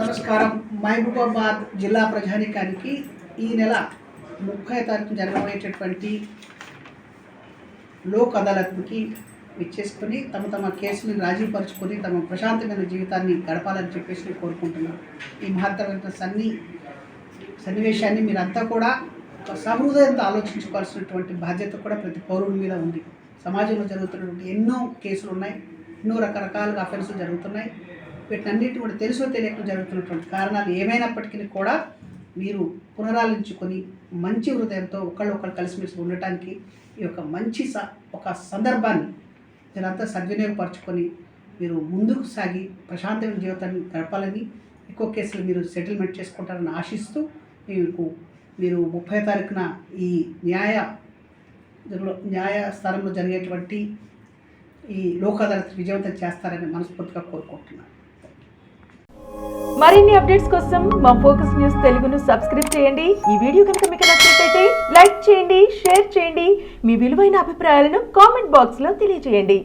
నమస్కారం. మహబూబాబాద్ జిల్లా ప్రజానికానికి ఈ నెల ముప్పై తారీఖు జరగబోయేటటువంటి లోక్ అదాలత్కి ఇచ్చేసుకొని తమ తమ కేసుని రాజీపరుచుకొని తమ ప్రశాంతమైన జీవితాన్ని గడపాలని చెప్పేసి నేను కోరుకుంటున్నాను. ఈ మహత్తరమైన సన్ని సన్నివేశాన్ని మీరంతా కూడా సహృదయంతో ఆలోచించుకోవాల్సినటువంటి బాధ్యత కూడా ప్రతి పౌరుడి మీద ఉంది. సమాజంలో జరుగుతున్నటువంటి ఎన్నో కేసులు ఉన్నాయి. ఎన్నో రకరకాలుగా అఫెన్సులు జరుగుతున్నాయి. వీటన్నిటి కూడా తెలుసో తెలియకుండా జరుగుతున్నటువంటి కారణాలు ఏమైనప్పటికీ కూడా మీరు పునరాలించుకొని మంచి హృదయంతో ఒకళ్ళు ఒకళ్ళు కలిసిమెలిసి ఉండటానికి ఈ యొక్క మంచి స ఒక సందర్భాన్ని మీరంతా సద్వినియోగపరచుకొని మీరు ముందుకు సాగి ప్రశాంతమైన జీవితాన్ని గడపాలని ఎక్కువ కేసులు మీరు సెటిల్మెంట్ చేసుకుంటారని ఆశిస్తూ మీకు మీరు ముప్పై తారీఖున ఈ న్యాయ న్యాయస్థానంలో జరిగేటువంటి ఈ లోక్ అదాలత్ విజయవంతం చేస్తారని మనస్ఫూర్తిగా కోరుకుంటున్నాను. మరిన్ని అప్డేట్స్ కోసం మా ఫోకస్ న్యూస్ తెలుగును సబ్స్క్రైబ్ చేయండి. ఈ వీడియో కనుక మీకు నచ్చినట్లయితే లైక్ చేయండి షేర్ చేయండి. మీ విలువైన అభిప్రాయాలను కామెంట్ బాక్స్లో తెలియజేయండి.